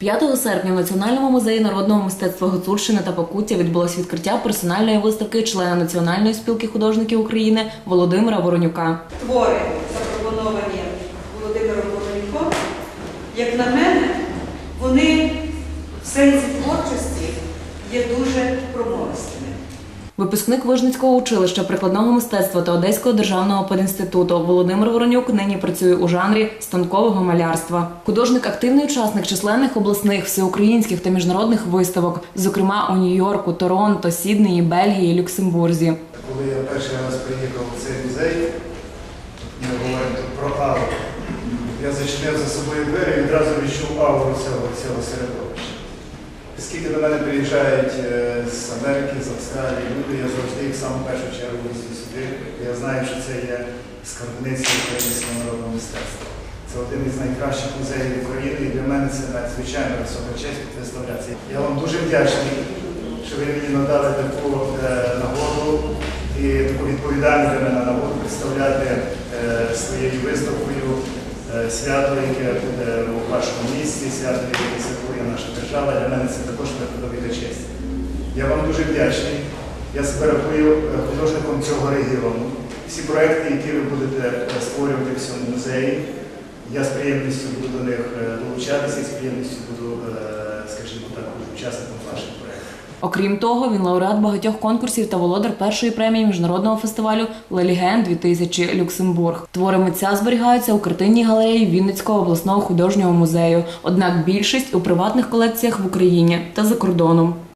5 серпня в Національному музеї народного мистецтва Гуцульщини та Покуття відбулось відкриття персональної виставки члена Національної спілки художників України Володимира Воронюка. твори, запропоновані Володимиром Воронюком, як на мене, вони в сенсі творчості є дуже промовистими. Випускник Вижницького училища прикладного мистецтва та Одеського державного пединституту Володимир Воронюк нині працює у жанрі станкового малярства. Художник активний учасник численних обласних, всеукраїнських та міжнародних виставок, зокрема у Нью-Йорку, Торонто, Сіднеї, Бельгії, Люксембурзі. Коли я перший раз приїхав у цей музей, ми говоримо про ауру, я зачинив за собою двері і відразу відчув ауру цього середовища. Скільки до мене приїжджають е, з Америки, з Австралії люди, я завжди їх саме в першу чергу везу сюди. Я знаю, що це є скарбниця українського народного мистецтва. Це один із найкращих музеїв України, і для мене це надзвичайно висока честь виставлятися. Я вам дуже вдячний, що ви мені надали таку е, нагоду і таку відповідальну для мене нагоду представляти е, своєю виставкою свято, яке буде у вашому місті, свято, яке святкує наша держава. Для мене це також велика честь. Я вам дуже вдячний. Я себе рахую е, художником цього регіону. Всі проекти, які ви будете е, створювати в цьому музеї, я з приємністю буду до них е, долучатися і з приємністю буду, скажімо так, учасником ваших. Окрім того, він лауреат багатьох конкурсів та володар першої премії міжнародного фестивалю Леліген 2000 Люксембург. Твори митця зберігаються у картинній галереї Вінницького обласного художнього музею. Однак більшість у приватних колекціях в Україні та за кордоном.